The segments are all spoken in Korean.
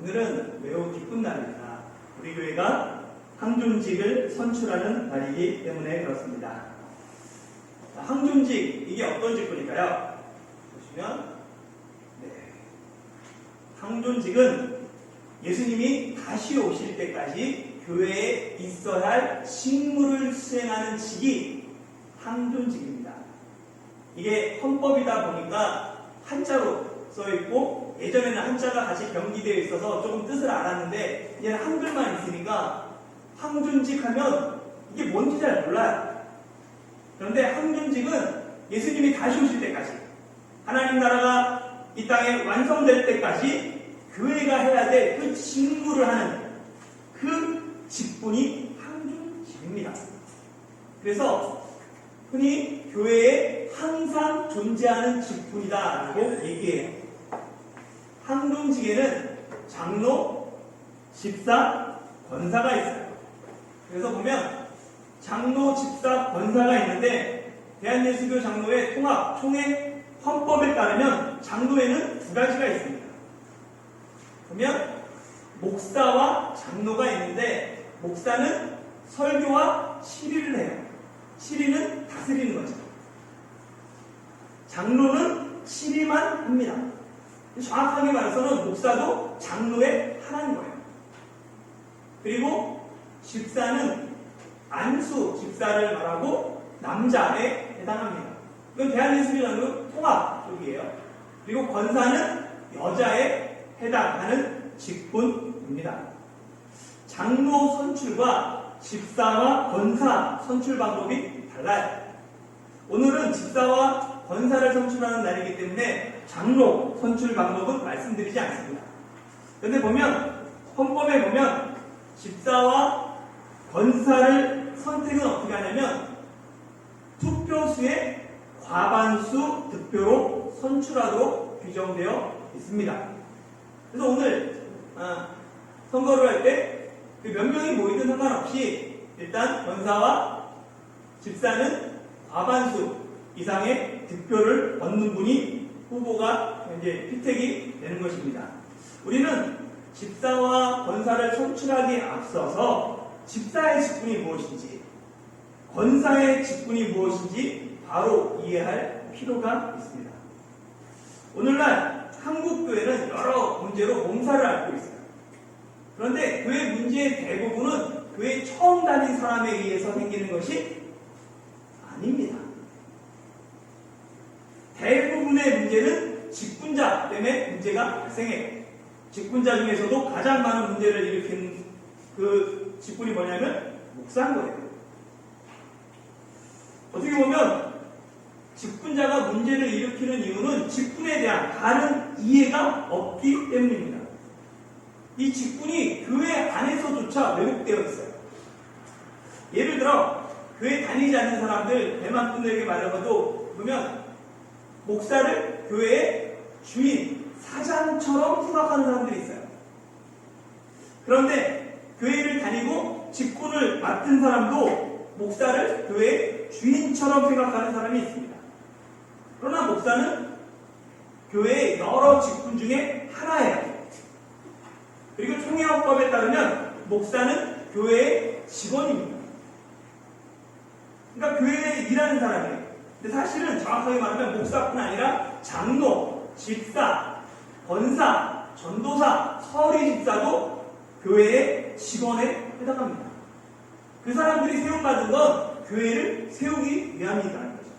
오늘은 매우 기쁜 날입니다. 우리 교회가 항존직을 선출하는 날이기 때문에 그렇습니다. 자, 항존직, 이게 어떤 직분일까요? 보시면, 네. 항존직은 예수님이 다시 오실 때까지 교회에 있어야 할 직무를 수행하는 직이 항존직입니다. 이게 헌법이다 보니까 한자로 써 있고 예전에는 한자가 같이 병기되어 있어서 조금 뜻을 알았는데 이제는 한글만 있으니까 항존직 하면 이게 뭔지 잘 몰라요. 그런데 항존직은 예수님이 다시 오실 때까지 하나님 나라가 이 땅에 완성될 때까지 교회가 해야 될 그 직무를 하는 그 직분이 항존직입니다. 그래서 흔히 교회에 항상 존재하는 직분이다라고 얘기해요. 항존직에는 장로, 집사, 권사가 있어요. 그래서 보면 장로, 집사, 권사가 있는데 대한예수교 장로의 통합, 총회 헌법에 따르면 장로에는 두 가지가 있습니다. 보면 목사와 장로가 있는데 목사는 설교와 시리를 해요. 시리는 다스리는 거죠. 장로는 시리만 합니다. 정확하게 말해서는 목사도 장로의 하나인 거예요. 그리고 집사는 안수 집사를 말하고 남자에 해당합니다. 이건 대한예수교장로 통합 쪽이에요. 그리고 권사는 여자에 해당하는 직분입니다. 장로 선출과 집사와 권사 선출 방법이 달라요. 오늘은 집사와 권사를 선출하는 날이기 때문에 장로 선출 방법은 말씀드리지 않습니다. 그런데 보면 헌법에 보면 집사와 권사를 선택은 어떻게 하냐면 투표수의 과반수 득표로 선출하도록 규정되어 있습니다. 그래서 오늘 어, 선거를 할때그몇 명이 모이든 상관없이 일단 권사와 집사는 과반수 이상의 득표를 얻는 분이 후보가 이제 피택이 되는 것입니다. 우리는 집사와 권사를 선출하기에 앞서서 집사의 직분이 무엇인지, 권사의 직분이 무엇인지 바로 이해할 필요가 있습니다. 오늘날 한국 교회는 여러 문제로 몸살을 앓고 있어요. 그런데 교회 문제의 대부분은 교회 처음 다닌 사람에 의해서 생기는 것이 아닙니다. 대부분의 문제는 직분자 때문에 문제가 발생해요. 직분자 중에서도 가장 많은 문제를 일으키는 그 직분이 뭐냐면 목사인 거예요. 어떻게 보면 직분자가 문제를 일으키는 이유는 직분에 대한 다른 이해가 없기 때문입니다. 이 직분이 교회 안에서조차 왜곡되어 있어요. 예를 들어 교회 다니지 않는 사람들 대만 분들에게 말해봐도 보면 목사를 교회의 주인 사장처럼 생각하는 사람들이 있어요. 그런데 교회를 다니고 직분을 맡은 사람도 목사를 교회의 주인처럼 생각하는 사람이 있습니다. 그러나 목사는 교회의 여러 직분 중에 하나예요. 그리고 총회헌법에 따르면 목사는 교회의 직원입니다. 그러니까 교회에 일하는 사람이에요. 근데 사실은 정확하게 말하면 목사뿐 아니라 장로, 집사, 권사, 전도사, 서리 집사도 교회의 직원에 해당합니다. 그 사람들이 세움받은 건 교회를 세우기 위함이라는 거죠.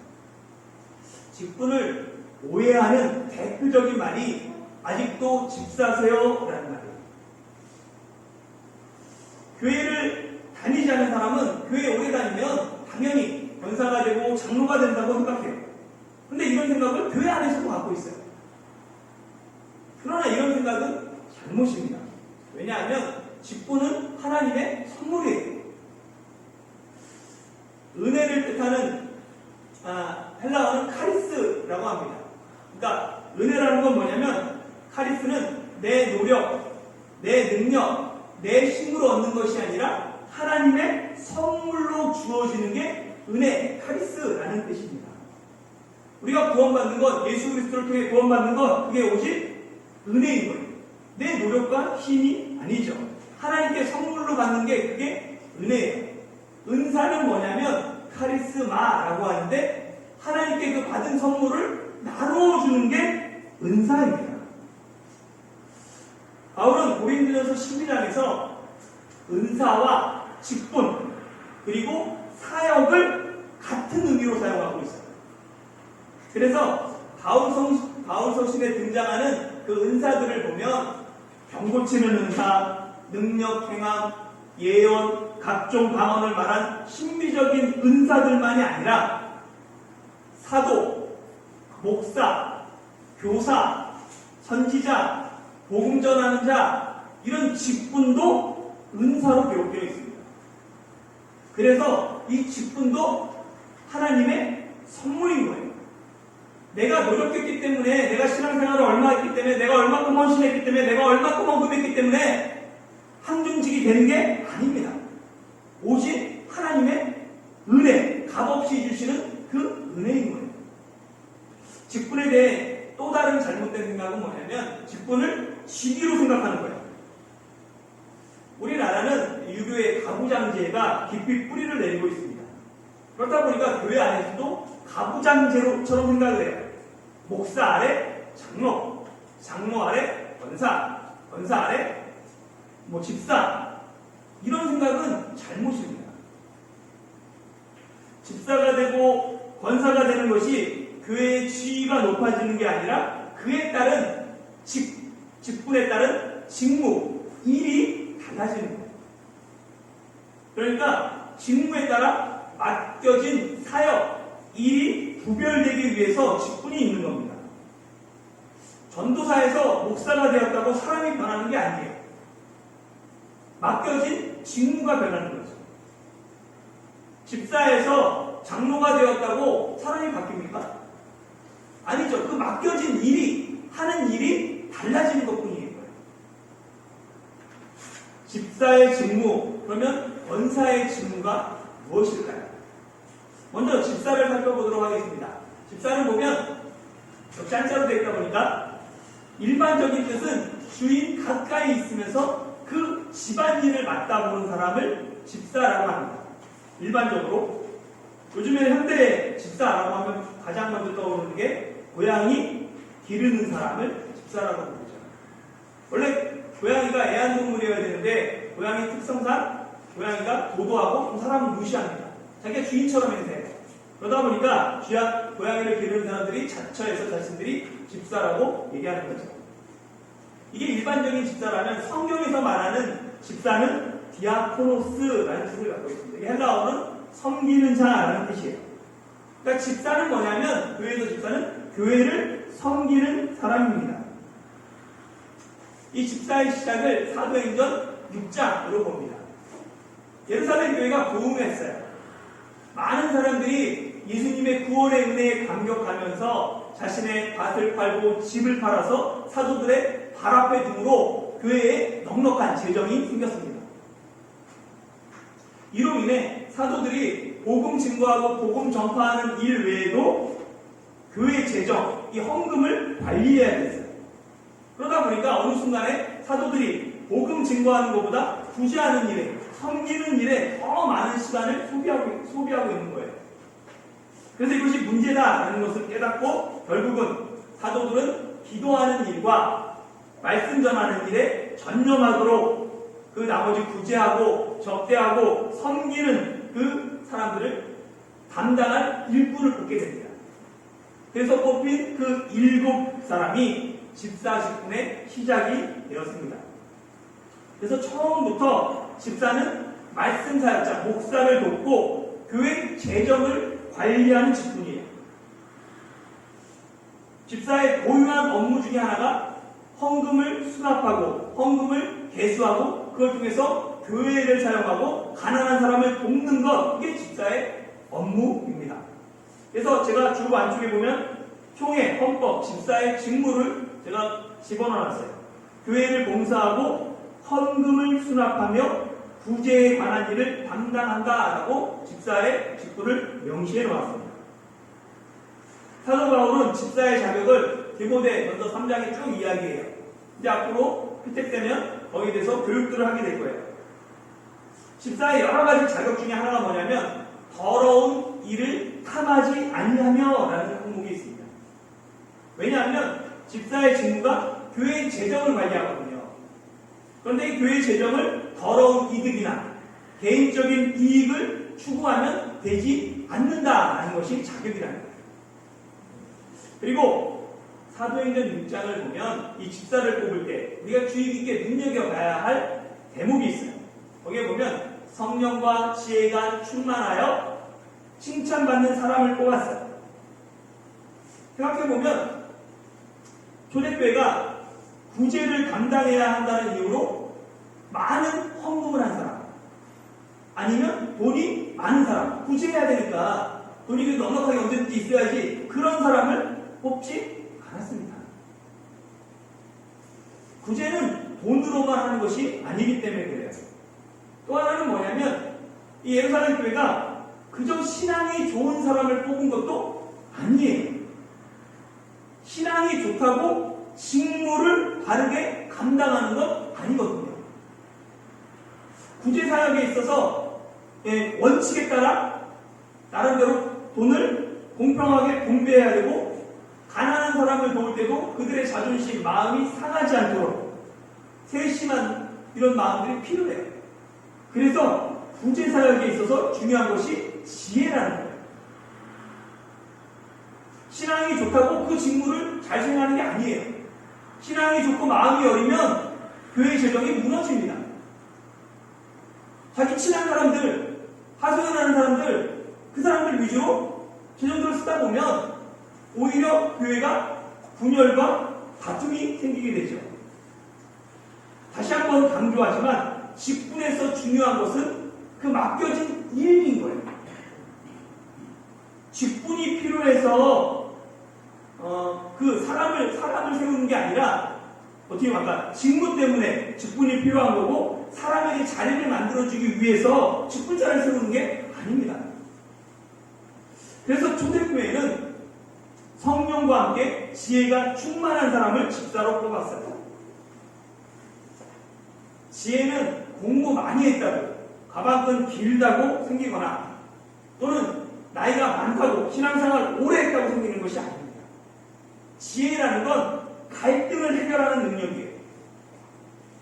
직분을 오해하는 대표적인 말이 아직도 집사세요? 라는 말이에요. 교회를 다니지 않는 사람은 교회 오래 다니면 당연히 권사가 되고 장로가 된다고 생각해요. 근데 이런 생각을 교회 안에서도 갖고 있어요. 그러나 이런 생각은 잘못입니다. 왜냐하면 직분은 하나님의 선물이에요. 은혜를 뜻하는 아, 헬라어는 카리스라고 합니다. 그러니까 은혜라는 건 뭐냐면 카리스는 내 노력, 내 능력, 내 힘으로 얻는 것이 아니라 하나님의 선물로 주어지는 게 은혜, 카리스라는 뜻입니다. 우리가 구원받는 것, 예수 그리스도를 통해 구원받는 것, 그게 오직 은혜인 거예요. 내 노력과 힘이 아니죠. 하나님께 선물로 받는 게 그게 은혜예요. 은사는 뭐냐면 카리스마라고 하는데 하나님께 그 받은 선물을 나누어 주는 게 은사입니다. 바울은 고린도전서 11장에서 은사와 직분 그리고 사역을 같은 의미로 사용하고 있어요. 그래서 바울 성 바울 서신에 등장하는 그 은사들을 보면 병 고치는 은사, 능력 행함, 예언, 각종 방언을 말한 신비적인 은사들만이 아니라 사도, 목사, 교사, 선지자, 복음 전하는 자 이런 직분도 은사로 기록되어 있습니다. 그래서 이 직분도 하나님의 선물인 거예요. 내가 노력했기 때문에, 내가 신앙생활을 얼마 했기 때문에, 내가 얼마큼 헌신했기 때문에, 내가 얼마큼 헌금했기 때문에 한중직이 되는 게 아닙니다. 오직 하나님의 은혜, 값없이 주시는 그 은혜인 거예요. 직분에 대해 또 다른 잘못된 생각은 뭐냐면 직분을 직위로 생각하는 거예요. 우리나라는 유교의 가부장제가 깊이 뿌리를 내리고 있습니다. 그렇다 보니까 교회 안에서도 가부장제로처럼 생각을 해요. 목사 아래 장로, 장로 아래 권사, 권사 아래 뭐 집사 이런 생각은 잘못입니다. 집사가 되고 권사가 되는 것이 교회의 지위가 높아지는 게 아니라 그에 따른 직, 직분에 따른 직무, 일이 달라지는 거예요. 그러니까 직무에 따라 맡겨진 사역, 일이 구별되기 위해서 직분이 있는 겁니다. 전도사에서 목사가 되었다고 사람이 변하는 게 아니에요. 맡겨진 직무가 변하는 거죠. 집사에서 장로가 되었다고 사람이 바뀝니까? 아니죠. 그 맡겨진 일이, 하는 일이 달라지는 것 뿐이에요. 집사의 직무, 그러면 권사의 직무가 무엇일까요? 먼저 집사를 살펴보도록 하겠습니다. 집사를 보면 짠짜로 되어 있다 보니까 일반적인 뜻은 주인 가까이 있으면서 그 집안일을 맡아보는 사람을 집사라고 합니다. 일반적으로 요즘에 현대 집사라고 하면 가장 먼저 떠오르는 게 고양이 기르는 사람을 집사라고 부르죠. 원래 고양이가 애완동물이어야 되는데 고양이 특성상 고양이가 도도하고 사람을 무시합니다. 자기가 주인처럼 행세해요. 그러다 보니까 귀한 고양이를 기르는 사람들이 자처해서 자신들이 집사라고 얘기하는 거죠. 이게 일반적인 집사라면 성경에서 말하는 집사는 디아코노스라는 뜻을 갖고 있습니다. 이게 헬라어는 섬기는 자라는 뜻이에요. 그러니까 집사는 뭐냐면 교회에서 집사는 교회를 섬기는 사람입니다. 이 집사의 시작을 사도행전 6장으로 봅니다. 예루살렘 교회가 부흥했어요. 많은 사람들이 예수님의 구원의 은혜에 감격하면서 자신의 밭을 팔고 집을 팔아서 사도들의 발 앞에 등으로 교회에 넉넉한 재정이 생겼습니다. 이로 인해 사도들이 복음 증거하고 복음 전파하는 일 외에도 교회 재정, 이 헌금을 관리해야 됐어요. 그러다 보니까 어느 순간에 사도들이 복음 증거하는 것보다 구제하는 일에, 섬기는 일에 더 많은 시간을 소비하고, 소비하고 있는 거예요. 그래서 이것이 문제다라는 것을 깨닫고 결국은 사도들은 기도하는 일과 말씀 전하는 일에 전념하도록 그 나머지 구제하고 접대하고 섬기는 그 사람들을 담당할 일꾼을 뽑게 됩니다. 그래서 뽑힌 그 일곱 사람이 집사 직분의 시작이 되었습니다. 그래서 처음부터 집사는 말씀 사역자, 목사를 돕고 교회 재정을 관리하는 직분이에요. 집사의 고유한 업무 중에 하나가 헌금을 수납하고 헌금을 개수하고 그걸 통해서 교회를 사용하고 가난한 사람을 돕는 것 이게 집사의 업무입니다. 그래서 제가 주로 안쪽에 보면 총회, 헌법, 집사의 직무를 제가 집어넣었어요. 교회를 봉사하고 헌금을 수납하며 구제에 관한 일을 담당한다라고 집사의 직분을 명시해 놓았습니다. 사도 바울은 집사의 자격을 디모데 먼저 3장에 쭉 이야기해요. 이제 앞으로 혜택되면 거기에 대해서 교육들을 하게 될 거예요. 집사의 여러 가지 자격 중에 하나가 뭐냐면 더러운 일을 탐하지 아니하며 라는 항목이 있습니다. 왜냐하면 집사의 직무가 교회의 재정을 관리하거든요. 그런데 이 교회의 재정을 더러운 이득이나 개인적인 이익을 추구하면 되지 않는다라는 것이 자격이라는 거예요. 그리고 사도행전 6장을 보면 이 집사를 뽑을 때 우리가 주의 깊게 눈여겨봐야 할 대목이 있어요. 거기에 보면 성령과 지혜가 충만하여 칭찬받는 사람을 뽑았어요. 생각해보면 초대교회가 구제를 감당해야 한다는 이유로 많은 헌금을 한 사람 아니면 돈이 많은 사람 구제해야 되니까 돈이 넉넉하게 언제든지 있어야지 그런 사람을 뽑지 않았습니다. 구제는 돈으로만 하는 것이 아니기 때문에 그래요. 또 하나는 뭐냐면 이 예루살렘 교회가 그저 신앙이 좋은 사람을 뽑은 것도 아니에요. 신앙이 좋다고 직무를 바르게 감당하는 건 아니거든요. 구제 사역에 있어서 예, 원칙에 따라 나름대로 돈을 공평하게 분배해야 되고 가난한 사람을 도울 때도 그들의 자존심, 마음이 상하지 않도록 세심한 이런 마음들이 필요해요. 그래서 구제 사역에 있어서 중요한 것이 지혜라는 거예요. 신앙이 좋다고 그 직무를 잘 생각하는 게 아니에요. 신앙이 좋고 마음이 여리면 교회 재정이 무너집니다. 자기 친한 사람들, 하소연하는 사람들, 그 사람들 위주로 재정들을 쓰다 보면 오히려 교회가 분열과 다툼이 생기게 되죠. 다시 한번 강조하지만 직분에서 중요한 것은 그 맡겨진 일인 거예요. 직분이 필요해서 어, 그 사람을 사람을 세우는 게 아니라 어떻게 말까 직무 때문에 직분이 필요한 거고 사람에게 자리를 만들어주기 위해서 직분자를 세우는 게 아닙니다. 그래서 초대교회는 성령과 함께 지혜가 충만한 사람을 집사로 뽑았어요. 지혜는 공부 많이 했다고 가방끈 길다고 생기거나 또는 나이가 많다고 신앙생활 오래 했다고 생기는 것이 아닙니다. 지혜라는 건 갈등을 해결하는 능력이에요.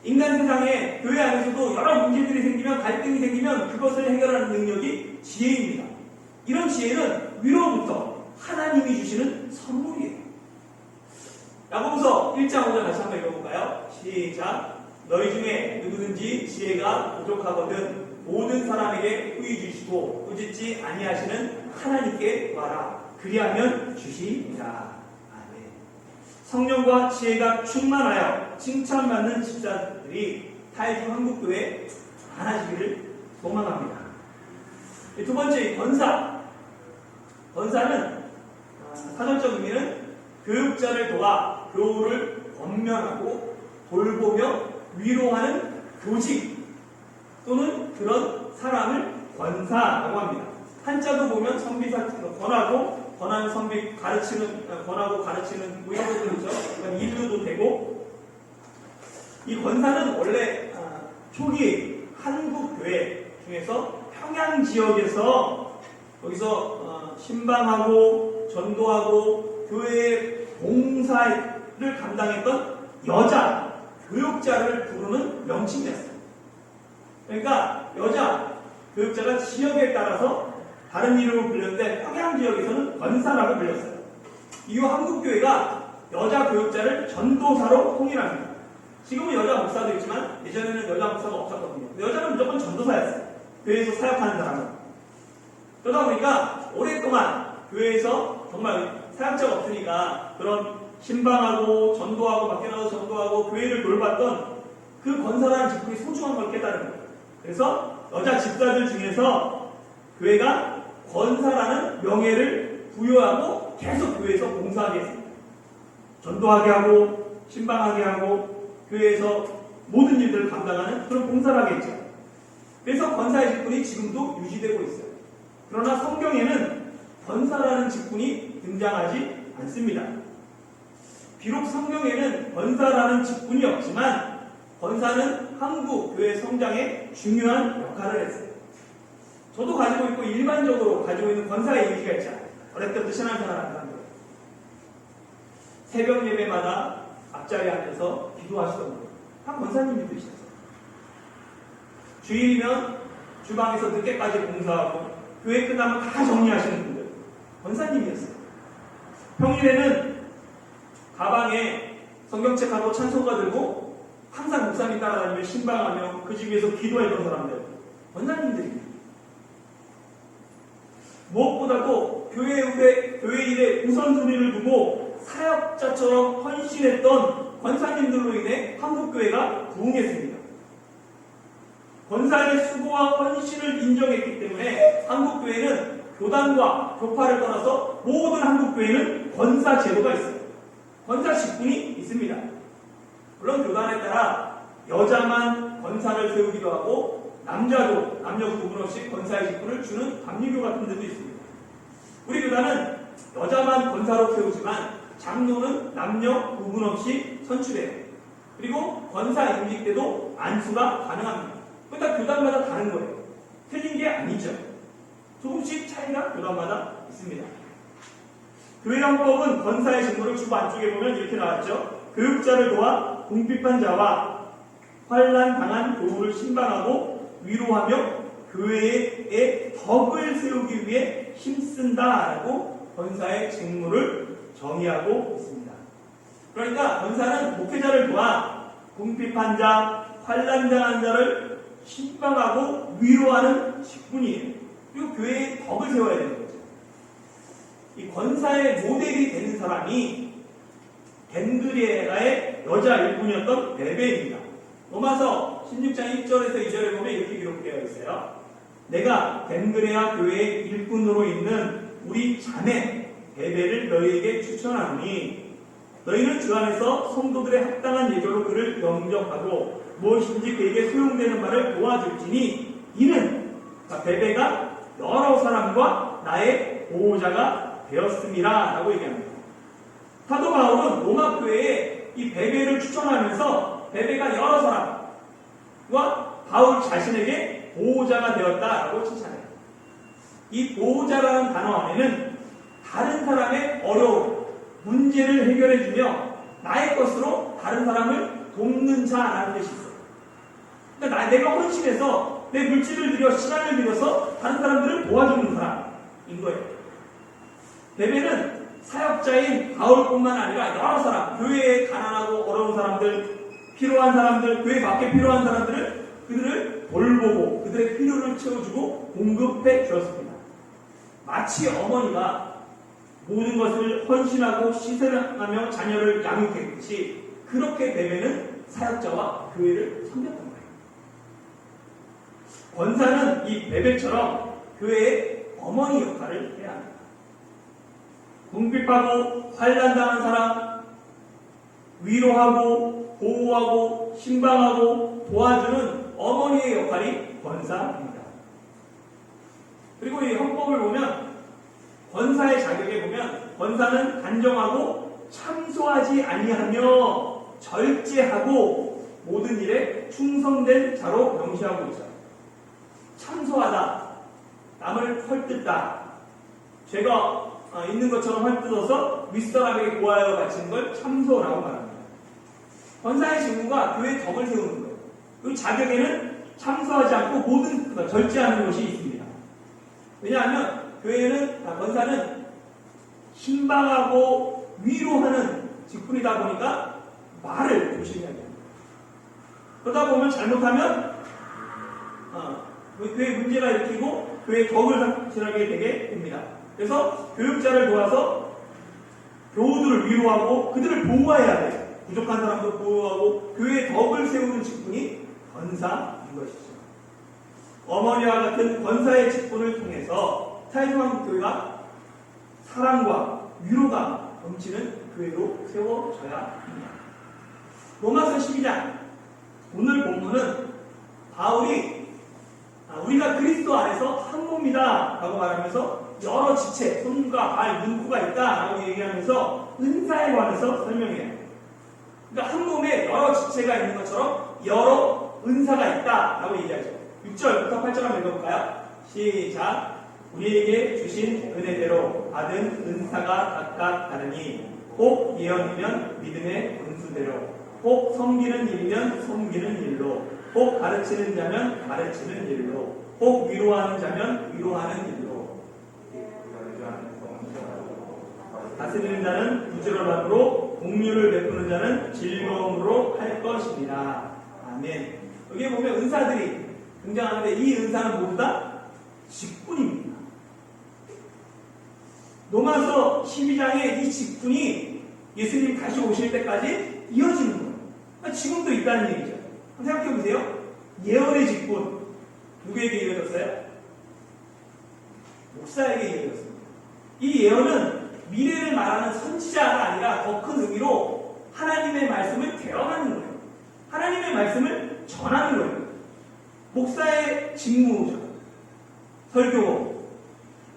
인간 세상에 교회 안에서도 여러 문제들이 생기면 갈등이 생기면 그것을 해결하는 능력이 지혜입니다. 이런 지혜는 위로부터 하나님이 주시는 선물이에요. 야고보서 1장 5절 다시 한번 읽어볼까요? 시작. 너희 중에 누구든지 지혜가 부족하거든 모든 사람에게 후히 주시고 꾸짖지 아니하시는 하나님께 와라. 그리하면 주시리라. 성령과 지혜가 충만하여 칭찬받는 집사들이 타이중 한국교회에 많아지기를 소망합니다. 두 번째 권사. 권사는 아, 사전적 의미는 교육자를 도와 교우를 권면하고 돌보며 위로하는 교직 또는 그런 사람을 권사라고 합니다. 한자도 보면 선비사 권하고 권한 선비 가르치는 어, 권하고 가르치는 뭐 이런 것들 있죠. 그러니까 인류도 되고 이 권사는 원래 아, 초기 한국 교회 중에서 평양 지역에서 거기서 어, 신방하고 전도하고 교회 봉사를 감당했던 여자 교육자를 부르는 명칭이었어요. 그러니까 여자 교육자가 지역에 따라서 다른 이름으로 불렸는데 평양 지역에서는 권사라고 불렸어요. 이후 한국교회가 여자 교육자를 전도사로 통일합니다. 지금은 여자 목사도 있지만 예전에는 여자 목사가 없었거든요. 여자는 무조건 전도사였어요. 교회에서 사역하는 사람은. 그러다 보니까 오랫동안 교회에서 정말 사역자가 없으니까 그런 신방하고 전도하고 밖에 나가서 전도하고 교회를 돌봤던 그 권사라는 직분이 소중한 걸 깨달은 거예요. 그래서 여자 집사들 중에서 교회가 권사라는 명예를 부여하고 계속 교회에서 봉사하게 했습니다. 전도하게 하고 신방하게 하고 교회에서 모든 일들을 감당하는 그런 봉사를 하게 했죠. 그래서 권사의 직분이 지금도 유지되고 있어요. 그러나 성경에는 권사라는 직분이 등장하지 않습니다. 비록 성경에는 권사라는 직분이 없지만 권사는 한국 교회 성장에 중요한 역할을 했어요. 저도 가지고 있고 일반적으로 가지고 있는 권사의 이미지가 있잖아요. 어릴 때부터 신앙생활하는 사람들. 새벽 예배마다 앞자리에 앉아서 기도하시던 분. 한 권사님들도 있었어요. 주일이면 주방에서 늦게까지 봉사하고 교회 끝나면 다 정리하시는 분들. 권사님이었어요. 평일에는 가방에 성경책하고 찬송가 들고 항상 목사님 따라다니며 신방하며 그 집에서 기도했던 사람들. 권사님들입니다. 무엇보다도 교회 일에, 교회 일에 우선순위를 두고 사역자처럼 헌신했던 권사님들로 인해 한국교회가 부흥했습니다. 권사의 수고와 헌신을 인정했기 때문에 한국교회는 교단과 교파를 떠나서 모든 한국교회는 권사 제도가 있어요. 권사 직분이 있습니다. 물론 교단에 따라 여자만 권사를 세우기도 하고 남자도 남녀 구분 없이 권사의 직분을 주는 감리교 같은 데도 있습니다. 우리 교단은 여자만 권사로 세우지만 장로는 남녀 구분 없이 선출해요. 그리고 권사 임직 때도 안수가 가능합니다. 그러니까 교단마다 다른 거예요. 틀린 게 아니죠. 조금씩 차이가 교단마다 있습니다. 교회헌법은 권사의 직무를 주부 안쪽에 보면 이렇게 나왔죠. 교육자를 도와 궁핍한 자와 환란 당한 교우를 신방하고 위로하며 교회의 덕을 세우기 위해 힘쓴다라고 권사의 직무를 정의하고 있습니다. 그러니까 권사는 목회자를 도와 궁핍한 자, 환란 당한 자를 신방하고 위로하는 직분이에요. 그리고 교회의 덕을 세워야 되는 거죠. 이 권사의 모델이 되는 사람이 겐드리에가의 여자 일꾼이었던 베베입니다. 로마서 16장 1절에서 2절에 보면 이렇게 기록되어 있어요. 내가 겐드레아 교회의 일꾼으로 있는 우리 자매 베베를 너희에게 추천하노니 너희는 주 안에서 성도들의 합당한 예조로 그를 영접하고 무엇인지 그에게 소용되는 말을 도와줄지니 이는 베베가 여러 사람과 나의 보호자가 되었습니다. 라고 얘기합니다. 사도 바울은 로마 교회에 이 베베를 추천하면서 베베가 여러 사람 과 바울 자신에게 보호자가 되었다라고 칭찬해요. 이 보호자라는 단어 안에는 다른 사람의 어려움, 문제를 해결해주며 나의 것으로 다른 사람을 돕는 자라는 뜻이 있어요. 그러니까 내가 헌신해서 내 물질을 들여 시간을 들여서 다른 사람들을 도와주는 사람인 거예요. 베베는 사역자인 바울뿐만 아니라 여러 사람, 교회에 가난하고 어려운 사람들, 필요한 사람들, 교회 밖에 필요한 사람들을 그들을 돌보고 그들의 필요를 채워주고 공급해 주었습니다. 마치 어머니가 모든 것을 헌신하고 시설하며 자녀를 양육했듯이 그렇게 베베는 사역자와 교회를 섬겼던 거예요. 권사는 이 베베처럼 교회의 어머니 역할을 해야 합니다. 궁핍하고 환란당한 사람 위로하고 보호하고 신방하고 도와주는 어머니의 역할이 권사입니다. 그리고 이 헌법을 보면 권사의 자격에 보면 권사는 단정하고 참소하지 아니하며 절제하고 모든 일에 충성된 자로 명시하고 있어요. 참소하다, 남을 헐뜯다, 죄가 어, 있는 것처럼 헐뜯어서 윗사람에게 고하여 바치는 걸 참소라고 말합니다. 권사의 직무가 교회의 덕을 세우는 거예요. 그 자격에는 참소하지 않고 모든 절제하는 것이 있습니다. 왜냐하면 교회는 아, 권사는 신방하고 위로하는 직분이다 보니까 말을 조심해야 됩니다. 그러다 보면 잘못하면 어, 교회 문제가 일으키고 교회 덕을 상실하게 되게 됩니다. 그래서 교육자를 도와서 교우들을 위로하고 그들을 보호해야 돼요. 부족한 사람도 보호하고 교회의 덕을 세우는 직분이 권사인 것이죠. 어머니와 같은 권사의 직분을 통해서 타이완교회가 사랑과 위로가 넘치는 교회로 세워져야 합니다. 로마서 12장 오늘 본문은 바울이 아, 우리가 그리스도 안에서 한 몸이다 라고 말하면서 여러 지체, 손과 발, 눈, 코가 있다 라고 얘기하면서 은사에 관해서 설명해요. 그러니까 한 몸에 여러 지체가 있는 것처럼 여러 은사가 있다라고 얘기하죠. 6절부터 8절 한번 읽어볼까요? 시작. 우리에게 주신 은혜대로 받은 은사가 각각 다르니 혹 예언이면 믿음의 은수대로 혹 섬기는 일이면 섬기는 일로 혹 가르치는 자면 가르치는 일로 혹 위로하는 자면 위로하는 일로 다스리는 자는 부지런 함으로 공유를 베푸는 자는 즐거움으로 할 것입니다. 아멘. 여기 보면 은사들이 등장하는데 이 은사는 모두 다 직분입니다. 로마서 12장의 이 직분이 예수님 다시 오실 때까지 이어지는 거예요. 그러니까 지금도 있다는 얘기죠. 생각해 보세요. 예언의 직분 누구에게 이어졌어요? 목사에게 이어졌습니다. 이 예언은 미래를 말하는 선지자가 아니라 더 큰 의미로 하나님의 말씀을 대언하는 거예요. 하나님의 말씀을 전하는 거예요. 목사의 직무죠. 설교.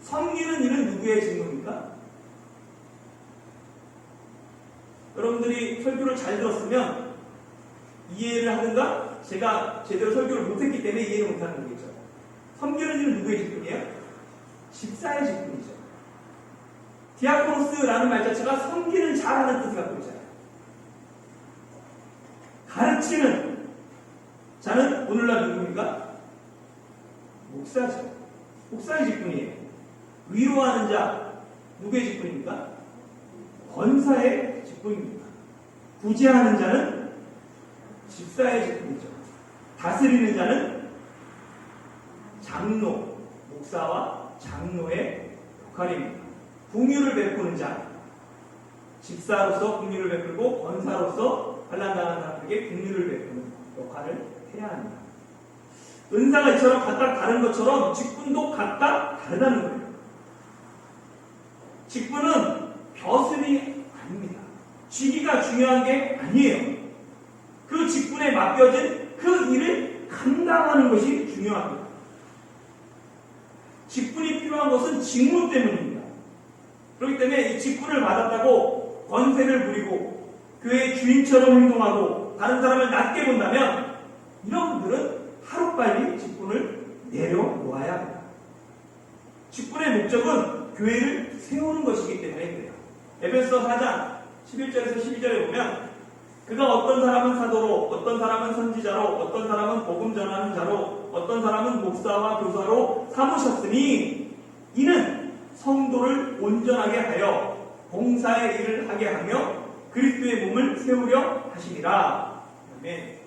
섬기는 일은 누구의 직무입니까? 여러분들이 설교를 잘 들었으면 이해를 하든가 제가 제대로 설교를 못했기 때문에 이해를 못하는 거겠죠. 섬기는 일은 누구의 직분이에요? 집사의 직분이죠. 디아코노스라는 말 자체가 섬기는 자라는 뜻을 갖고 있잖아요. 가르치는 자는 오늘날 누구입니까? 목사죠. 목사의 직분이에요. 위로하는 자 누구의 직분입니까? 권사의 직분입니다. 구제하는 자는 집사의 직분이죠. 다스리는 자는 장로, 목사와 장로의 역할입니다. 궁유를 베푸는 자, 집사로서 궁유를 베풀고 권사로서 환란당한 사람에게 궁유를 베푸는 역할을 해야 합니다. 은사가 이처럼 각각 다른 것처럼 직분도 각각 다르다는 거예요. 직분은 벼슬이 아닙니다. 직위가 중요한 게 아니에요. 그 직분에 맡겨진 그 일을 감당하는 것이 중요합니다. 직분이 필요한 것은 직무 때문입니다. 때문에 이 직분을 받았다고 권세를 부리고 교회의 주인처럼 행동하고 다른 사람을 낮게 본다면 이런 분들은 하루빨리 직분을 내려놓아야 합니다. 직분의 목적은 교회를 세우는 것이기 때문에 그래요. 에베소 4장 11절에서 12절에 보면 그가 어떤 사람은 사도로, 어떤 사람은 선지자로, 어떤 사람은 복음 전하는 자로, 어떤 사람은 목사와 교사로 삼으셨으니 이는 성도를 온전하게 하여 봉사의 일을 하게 하며 그리스도의 몸을 세우려 하시니라. 아멘.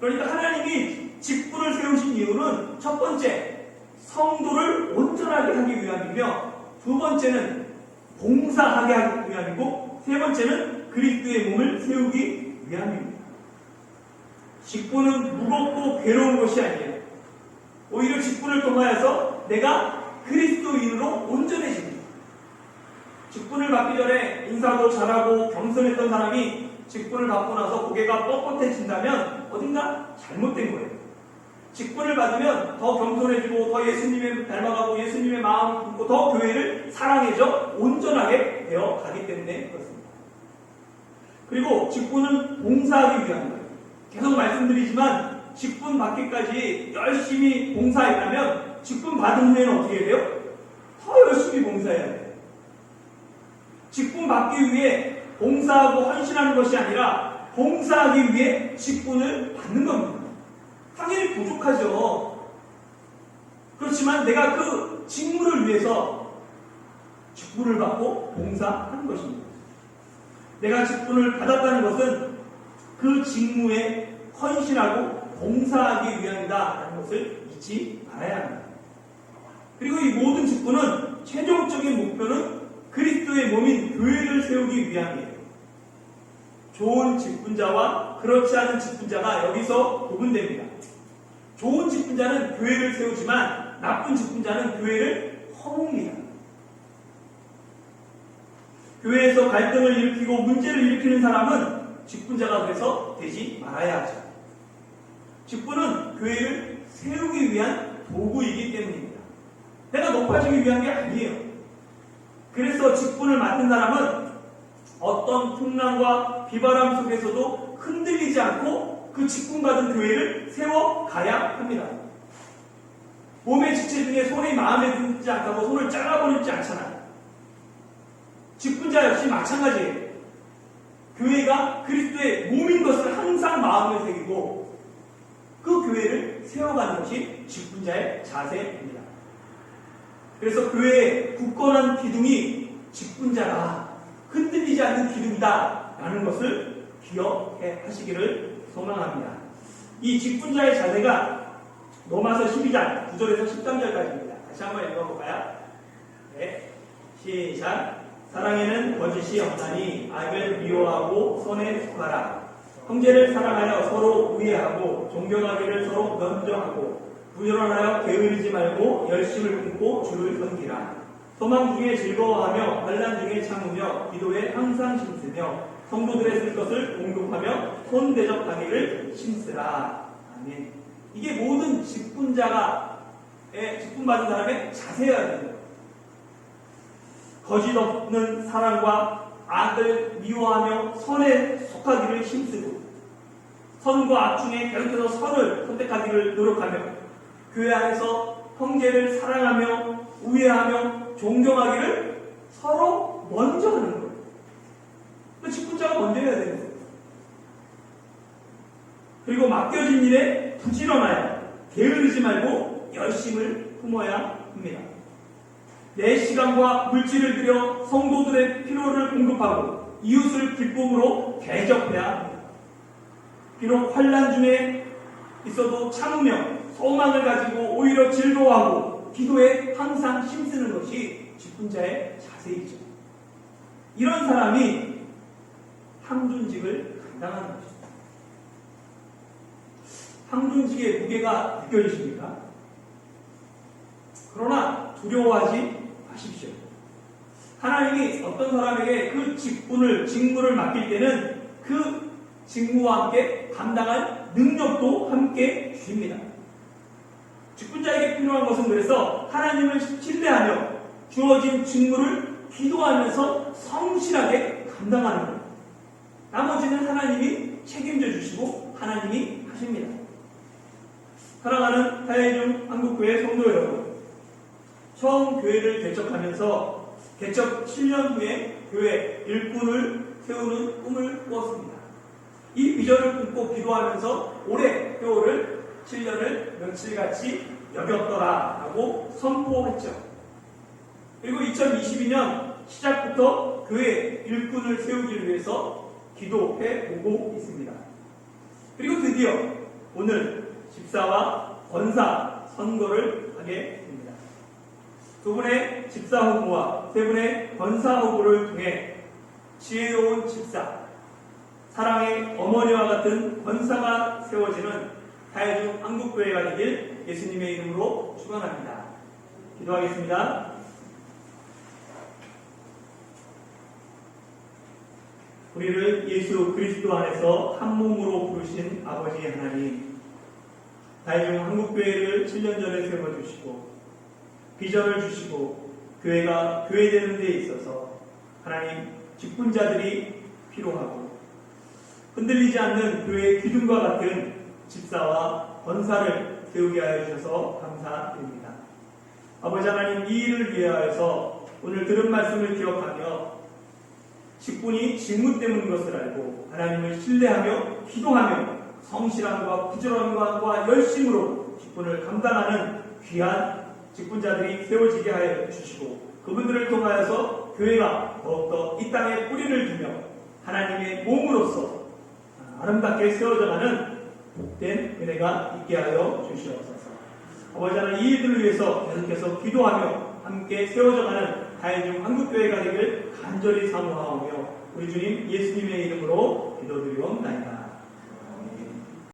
그러니까 하나님이 직분을 세우신 이유는 첫 번째 성도를 온전하게 하기 위함이며 두 번째는 봉사하게 하기 위함이고 세 번째는 그리스도의 몸을 세우기 위함입니다. 직분은 무겁고 괴로운 것이 아니에요. 오히려 직분을 통하여서 내가 그리스도인으로 온전해집니다. 직분을 받기 전에 인사도 잘하고 겸손했던 사람이 직분을 받고 나서 고개가 뻣뻣해진다면 어딘가 잘못된 거예요. 직분을 받으면 더 겸손해지고 더 예수님을 닮아가고 예수님의 마음을 품고 더 교회를 사랑해져 온전하게 되어 가기 때문에 그렇습니다. 그리고 직분은 봉사하기 위한 거예요. 계속 말씀드리지만 직분 받기까지 열심히 봉사했다면 직분 받은 후에는 어떻게 돼요? 더 열심히 봉사해야 돼요. 직분 받기 위해 봉사하고 헌신하는 것이 아니라 봉사하기 위해 직분을 받는 겁니다. 당연히 부족하죠. 그렇지만 내가 그 직무를 위해서 직분을 받고 봉사하는 것입니다. 내가 직분을 받았다는 것은 그 직무에 헌신하고 봉사하기 위함이다라는 것을 잊지 말아야 합니다. 그리고 이 모든 직분은 최종적인 목표는 그리스도의 몸인 교회를 세우기 위함이에요. 좋은 직분자와 그렇지 않은 직분자가 여기서 구분됩니다. 좋은 직분자는 교회를 세우지만 나쁜 직분자는 교회를 허물립니다. 교회에서 갈등을 일으키고 문제를 일으키는 사람은 직분자가 돼서 되지 말아야 하죠. 직분은 교회를 세우기 위한 도구이기 때문입니다. 내가 높아지기 위한 게 아니에요. 그래서 직분을 맡은 사람은 어떤 풍랑과 비바람 속에서도 흔들리지 않고 그 직분 받은 교회를 세워 가야 합니다. 몸의 지체 중에 손이 마음에 들지 않다고 손을 잘라버리지 않잖아요. 직분자 역시 마찬가지예요. 교회가 그리스도의 몸인 것을 항상 마음에 새기고 그 교회를 세워가는 것이 직분자의 자세입니다. 그래서 교회의 굳건한 기둥이 직분자가 흔들리지 않는 기둥이다 라는 것을 기억해 하시기를 소망합니다. 이 직분자의 자세가 로마서 12장 9절에서 13절까지입니다. 다시 한번 읽어볼까요? 네. 시작. 사랑에는 거짓이 없나니 악을 미워하고 선에 속하라. 형제를 사랑하여 서로 우애하고 존경하기를 서로 면정하고 부지런하여 게으르지 말고 열심을 품고 주를 섬기라. 소망 중에 즐거워하며 환란 중에 참으며 기도에 항상 힘쓰며 성도들의 쓸 것을 공급하며 손 대접하기를 힘쓰라. 아멘. 이게 모든 직분자가 직분 받은 사람의 자세여야 됩니다. 거짓 없는 사랑과 악을 미워하며 선에 속하기를 힘쓰고 선과 악 중에 계속해서 선을 선택하기를 노력하며 교회 안에서 형제를 사랑하며 우애하며 존경하기를 서로 먼저 하는 거예요. 그 직분자가 먼저 해야 되는 거예요. 그리고 맡겨진 일에 부지런하여 게으르지 말고 열심을 품어야 합니다. 내 시간과 물질을 들여 성도들의 필요를 공급하고 이웃을 기쁨으로 대접해야 합니다. 비록 환란 중에 있어도 참으며 소망을 가지고 오히려 즐거워하고 기도에 항상 힘쓰는 것이 직분자의 자세이죠. 이런 사람이 항준직을 감당하는 것입니다. 항준직의 무게가 느껴지십니까? 그러나 두려워하지 마십시오. 하나님이 어떤 사람에게 그 직분을, 직무를 맡길 때는 그 직무와 함께 감당할 능력도 함께 주십니다. 직분자에게 필요한 것은 그래서 하나님을 신뢰하며 주어진 직무를 기도하면서 성실하게 감당하는 것. 나머지는 하나님이 책임져 주시고 하나님이 하십니다. 사랑하는 타해중 한국교회 성도 여러분, 처음 교회를 개척하면서 개척 7년 후에 교회 일꾼을 세우는 꿈을 꾸었습니다. 이 비전을 꿈고 기도하면서 올해 교회를 7년을 며칠같이 여겼더라라고 선포했죠. 그리고 2022년 시작부터 교회 일꾼을 세우기 위해서 기도해 보고 있습니다. 그리고 드디어 오늘 집사와 권사 선거를 하게 됩니다. 두 분의 집사 후보와 세 분의 권사 후보를 통해 지혜로운 집사, 사랑의 어머니와 같은 권사가 세워지는 다해중 한국교회가 되길 예수님의 이름으로 축원합니다. 기도하겠습니다. 우리를 예수 그리스도 안에서 한 몸으로 부르신 아버지 하나님, 다해중 한국교회를 7년 전에 세워주시고 비전을 주시고 교회가 교회되는 데 있어서 하나님 직분자들이 필요하고 흔들리지 않는 교회의 기둥과 같은 집사와 권사를 세우게 하여 주셔서 감사드립니다. 아버지 하나님 이 일을 위하여서 오늘 들은 말씀을 기억하며 직분이 직무 때문인 것을 알고 하나님을 신뢰하며 기도하며 성실함과 부지런함과 열심으로 직분을 감당하는 귀한 직분자들이 세워지게 하여 주시고 그분들을 통하여서 교회가 더욱더 이 땅에 뿌리를 두며 하나님의 몸으로서 아름답게 세워져가는 복된 은혜가 있게 하여 주시옵소서. 아버지 하나님 이 일들을 위해서 계속해서 기도하며 함께 세워져가는 다해중 한국교회가 되길 간절히 사모하오며 우리 주님 예수님의 이름으로 기도드리옵나이다.